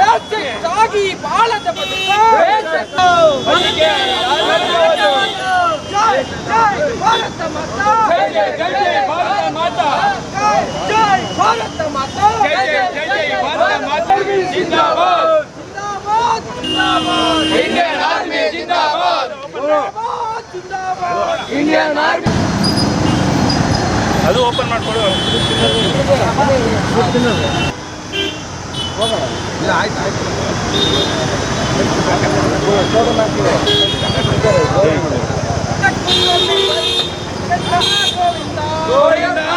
ರಾಜ್ಯಕ್ಕಾಗಿ ಬಾಳದ ಬದುಕ ಜೈ ಜೈ ಭಾರತ ಮಾತಾ ಜೈ ಜೈ ಜೈ ಜೈ ಭಾರತ ಮಾತಾ ಜೈ ಜೈ ಭಾರತ ಮಾತಾ ಜೈ ಜೈ ಜೈ ಅದು ಓಪನ್ ಮಾಡ್ಕೊಡು ಗೋವಿಂದ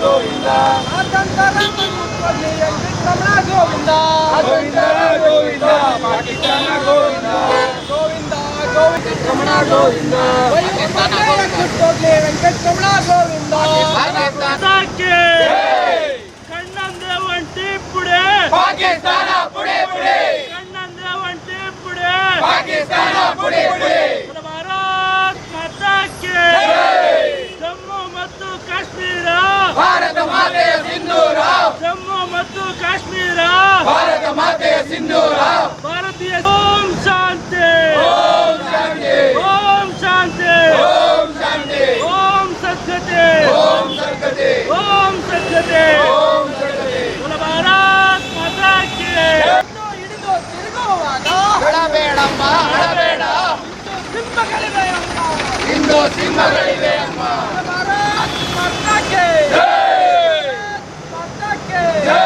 ಗೋವಿಂದ. ಪಾಕಿಸ್ತಾನ శ్రీ వెంకటరమణ గోవిందా పాకిస్తాన్ అప్పుడే ఇప్పుడే పాకిస్తాన్ అప్పుడే ఇప్పుడే ಅಳಬೇಡಮ್ಮ ಅಳಬೇಡ ಸಿಂಹಗಳಿವೆ ಅಮ್ಮ ಇಂದು ಸಿಂಹಗಳಿವೆ ಅಮ್ಮ ಭಾರತ್ ಮಾತಾಕ್ಕೆ ಜೈ ಮಾತಾಕ್ಕೆ ಜೈ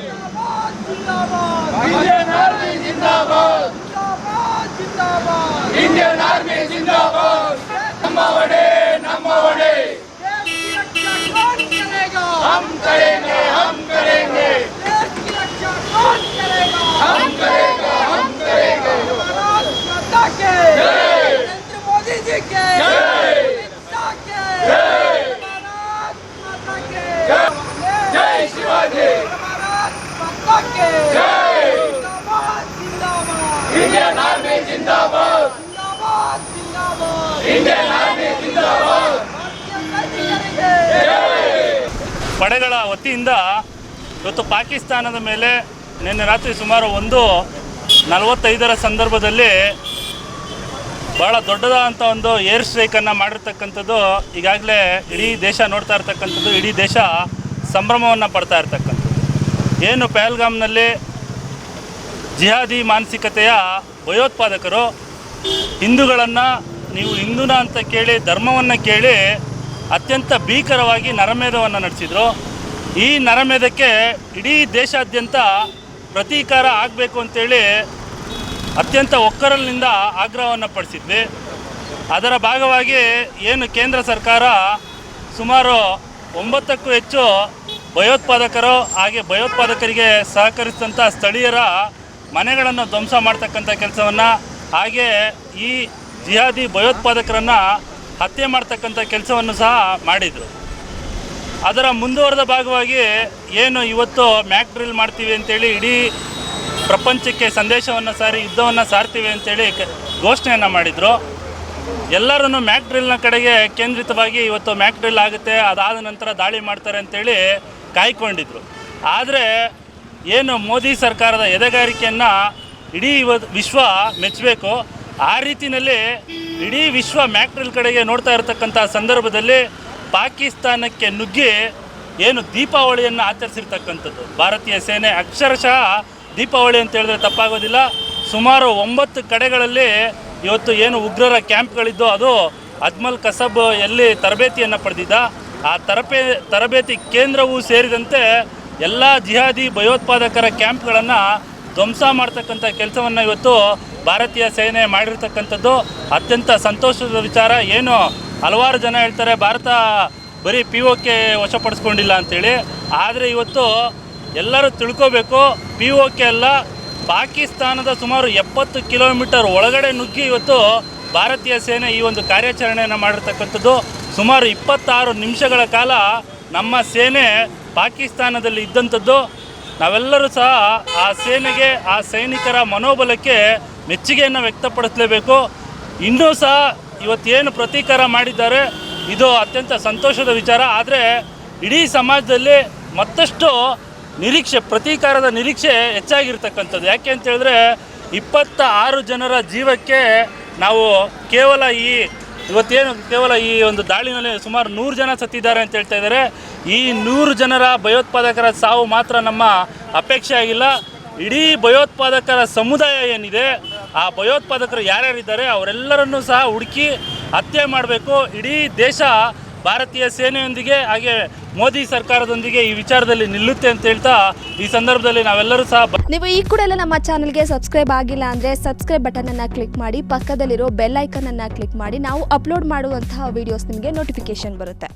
ಜಿಂದಾಬಾದ್ ಜಿಂದಾಬಾದ್ ಇಂಡಿಯನ್ ಆರ್ಮಿ ಜಿಂದಾಬಾದ್ ಜಿಂದಾಬಾದ್ ಜಿಂದಾಬಾದ್ ಇಂಡಿಯನ್ ಆರ್ಮಿ ಜಿಂದಾಬಾದ್ ನಮ್ಮ ಒಡೆ ನಮ್ಮ ಒಡೆ देश की रक्षा कौन करेगा हम करेंगे हम ಪಡೆಗಳ ವತಿಯಿಂದ ಇವತ್ತು ಪಾಕಿಸ್ತಾನದ ಮೇಲೆ ನಿನ್ನೆ ರಾತ್ರಿ ಸುಮಾರು ಒಂದು ನಲವತ್ತೈದರ ಸಂದರ್ಭದಲ್ಲಿ ಭಾಳ ದೊಡ್ಡದಾದಂಥ ಒಂದು ಏರ್ ಸ್ಟ್ರೈಕನ್ನು ಮಾಡಿರ್ತಕ್ಕಂಥದ್ದು ಈಗಾಗಲೇ ಇಡೀ ದೇಶ ನೋಡ್ತಾ ಇರ್ತಕ್ಕಂಥದ್ದು ಇಡೀ ದೇಶ ಸಂಭ್ರಮವನ್ನು ಪಡ್ತಾ ಇರ್ತಕ್ಕಂಥ ಏನು ಪಹಲ್ಗಾಮ್ನಲ್ಲಿ ಜಿಹಾದಿ ಮಾನಸಿಕತೆಯ ಭಯೋತ್ಪಾದಕರು ಹಿಂದೂಗಳನ್ನು ನೀವು ಹಿಂದೂನ ಅಂತ ಕೇಳಿ, ಧರ್ಮವನ್ನು ಕೇಳಿ ಅತ್ಯಂತ ಭೀಕರವಾಗಿ ನರಮೇಧವನ್ನು ನಡೆಸಿದರು. ಈ ನರಮೇಧಕ್ಕೆ ಇಡೀ ದೇಶಾದ್ಯಂತ ಪ್ರತೀಕಾರ ಆಗಬೇಕು ಅಂತೇಳಿ ಅತ್ಯಂತ ಒಕ್ಕರಲಿನಿಂದ ಆಗ್ರಹವನ್ನು ಪಡಿಸಿದ್ವಿ. ಅದರ ಭಾಗವಾಗಿ ಏನು ಕೇಂದ್ರ ಸರ್ಕಾರ ಸುಮಾರು ಒಂಬತ್ತಕ್ಕೂ ಹೆಚ್ಚು ಭಯೋತ್ಪಾದಕರು ಹಾಗೆ ಭಯೋತ್ಪಾದಕರಿಗೆ ಸಹಕರಿಸಿದಂಥ ಸ್ಥಳೀಯರ ಮನೆಗಳನ್ನು ಧ್ವಂಸ ಮಾಡ್ತಕ್ಕಂಥ ಕೆಲಸವನ್ನು ಹಾಗೆ ಈ ಜಿಹಾದಿ ಭಯೋತ್ಪಾದಕರನ್ನು ಹತ್ಯೆ ಮಾಡ್ತಕ್ಕಂಥ ಕೆಲಸವನ್ನು ಸಹ ಮಾಡಿದರು. ಅದರ ಮುಂದುವರೆದ ಭಾಗವಾಗಿ ಏನು ಇವತ್ತು ಮ್ಯಾಕ್ ಡ್ರಿಲ್ ಮಾಡ್ತೀವಿ ಅಂತೇಳಿ ಇಡೀ ಪ್ರಪಂಚಕ್ಕೆ ಸಂದೇಶವನ್ನು ಸಾರಿ, ಯುದ್ಧವನ್ನು ಸಾರ್ತೀವಿ ಅಂತೇಳಿ ಘೋಷಣೆಯನ್ನು ಮಾಡಿದರು. ಎಲ್ಲರನ್ನು ಮ್ಯಾಕ್ ಡ್ರಿಲ್ನ ಕಡೆಗೆ ಕೇಂದ್ರಿತವಾಗಿ ಇವತ್ತು ಮ್ಯಾಕ್ ಡ್ರಿಲ್ ಆಗುತ್ತೆ, ಅದಾದ ನಂತರ ದಾಳಿ ಮಾಡ್ತಾರೆ ಅಂತೇಳಿ ಕಾಯ್ಕೊಂಡಿದ್ರು. ಆದರೆ ಏನು ಮೋದಿ ಸರ್ಕಾರದ ಎದೆಗಾರಿಕೆಯನ್ನು ಇಡೀ ವಿಶ್ವ ಮೆಚ್ಚಬೇಕು, ಆ ರೀತಿಯಲ್ಲಿ ಇಡೀ ವಿಶ್ವ ಮ್ಯಾಕ್ಟ್ರಿಲ್ ಕಡೆಗೆ ನೋಡ್ತಾ ಇರತಕ್ಕಂಥ ಸಂದರ್ಭದಲ್ಲಿ ಪಾಕಿಸ್ತಾನಕ್ಕೆ ನುಗ್ಗಿ ಏನು ದೀಪಾವಳಿಯನ್ನು ಆಚರಿಸಿರ್ತಕ್ಕಂಥದ್ದು. ಭಾರತೀಯ ಸೇನೆ ಅಕ್ಷರಶಃ ದೀಪಾವಳಿ ಅಂತ ಹೇಳಿದ್ರೆ ತಪ್ಪಾಗೋದಿಲ್ಲ. ಸುಮಾರು ಒಂಬತ್ತು ಕಡೆಗಳಲ್ಲಿ ಇವತ್ತು ಏನು ಉಗ್ರರ ಕ್ಯಾಂಪ್ಗಳಿದ್ದೋ ಅದು ಅಜ್ಮಲ್ ಕಸಬ್ ಎಲ್ಲಿ ತರಬೇತಿಯನ್ನು ಪಡೆದಿದ್ದ. ಆ ತರಬೇ ತರಬೇತಿ ಕೇಂದ್ರವೂ ಸೇರಿದಂತೆ ಎಲ್ಲ ಜಿಹಾದಿ ಭಯೋತ್ಪಾದಕರ ಕ್ಯಾಂಪ್ಗಳನ್ನು ಧ್ವಂಸ ಮಾಡ್ತಕ್ಕಂಥ ಕೆಲಸವನ್ನು ಇವತ್ತು ಭಾರತೀಯ ಸೇನೆ ಮಾಡಿರ್ತಕ್ಕಂಥದ್ದು. ಅತ್ಯಂತ ಸಂತೋಷದ ವಿಚಾರ, ಏನು ಹಲವಾರು ಜನ ಹೇಳ್ತಾರೆ, ಭಾರತ ಬರೀ ಪಿ ಕೆ ವಶಪಡಿಸ್ಕೊಂಡಿಲ್ಲ ಅಂಥೇಳಿ ಆದರೆ ಇವತ್ತು ಎಲ್ಲರೂ ತಿಳ್ಕೋಬೇಕು ಪಿ ಕೆ ಅಲ್ಲ, ಪಾಕಿಸ್ತಾನದ ಸುಮಾರು ಎಪ್ಪತ್ತು ಕಿಲೋಮೀಟರ್ ಒಳಗಡೆ ನುಗ್ಗಿ ಇವತ್ತು ಭಾರತೀಯ ಸೇನೆ ಈ ಒಂದು ಕಾರ್ಯಾಚರಣೆಯನ್ನು ಮಾಡಿರ್ತಕ್ಕಂಥದ್ದು. ಸುಮಾರು ಇಪ್ಪತ್ತಾರು ನಿಮಿಷಗಳ ಕಾಲ ನಮ್ಮ ಸೇನೆ ಪಾಕಿಸ್ತಾನದಲ್ಲಿ ಇದ್ದಂಥದ್ದು. ನಾವೆಲ್ಲರೂ ಸಹ ಆ ಸೇನೆಗೆ, ಆ ಸೈನಿಕರ ಮನೋಬಲಕ್ಕೆ ಮೆಚ್ಚುಗೆಯನ್ನು ವ್ಯಕ್ತಪಡಿಸಲೇಬೇಕು. ಇನ್ನೂ ಸಹ ಇವತ್ತೇನು ಪ್ರತೀಕಾರ ಮಾಡಿದ್ದಾರೆ, ಇದು ಅತ್ಯಂತ ಸಂತೋಷದ ವಿಚಾರ. ಆದರೆ ಇಡೀ ಸಮಾಜದಲ್ಲಿ ಮತ್ತಷ್ಟು ನಿರೀಕ್ಷೆ, ಪ್ರತೀಕಾರದ ನಿರೀಕ್ಷೆ ಹೆಚ್ಚಾಗಿರ್ತಕ್ಕಂಥದ್ದು. ಯಾಕೆ ಅಂತ ಹೇಳಿದ್ರೆ ಇಪ್ಪತ್ತ ಆರು ಜನರ ಜೀವಕ್ಕೆ ನಾವು ಕೇವಲ ಈ ಇವತ್ತೇನು ಕೇವಲ ಈ ಒಂದು ದಾಳಿನಲ್ಲಿ ಸುಮಾರು ನೂರು ಜನ ಸತ್ತಿದ್ದಾರೆ ಅಂತ ಹೇಳ್ತಾ ಇದ್ದಾರೆ. ಈ ನೂರು ಜನರ ಭಯೋತ್ಪಾದಕರ ಸಾವು ಮಾತ್ರ ನಮ್ಮ ಅಪೇಕ್ಷೆ ಆಗಿಲ್ಲ. ಇಡೀ ಭಯೋತ್ಪಾದಕರ ಸಮುದಾಯ ಏನಿದೆ, ಆ ಭಯೋತ್ಪಾದಕರು ಯಾರ್ಯಾರಿದ್ದಾರೆ ಅವರೆಲ್ಲರನ್ನೂ ಸಹ ಹುಡುಕಿ ಹತ್ಯೆ ಮಾಡಬೇಕು. ಇಡೀ ದೇಶ ಭಾರತೀಯ ಸೇನೆಯೊಂದಿಗೆ, ಹಾಗೆ ಮೋದಿ ಸರ್ಕಾರದೊಂದಿಗೆ ಈ ವಿಚಾರದಲ್ಲಿ ನಿಲ್ಲುತ್ತೆ ಅಂತ ಹೇಳ್ತಾ ಈ ಸಂದರ್ಭದಲ್ಲಿ ನಾವೆಲ್ಲರೂ ಸಹ ನೀವು ಈ ಕೂಡ ಎಲ್ಲ ನಮ್ಮ ಚಾನಲ್ಗೆ ಸಬ್ಸ್ಕ್ರೈಬ್ ಆಗಿಲ್ಲ ಅಂದ್ರೆ ಸಬ್ಸ್ಕ್ರೈಬ್ ಬಟನ್ ಅನ್ನ ಕ್ಲಿಕ್ ಮಾಡಿ, ಪಕ್ಕದಲ್ಲಿರೋ ಬೆಲ್ ಐಕನನ್ನು ಕ್ಲಿಕ್ ಮಾಡಿ. ನಾವು ಅಪ್ಲೋಡ್ ಮಾಡುವಂತಹ ವಿಡಿಯೋಸ್ ನಿಮಗೆ ನೋಟಿಫಿಕೇಶನ್ ಬರುತ್ತೆ.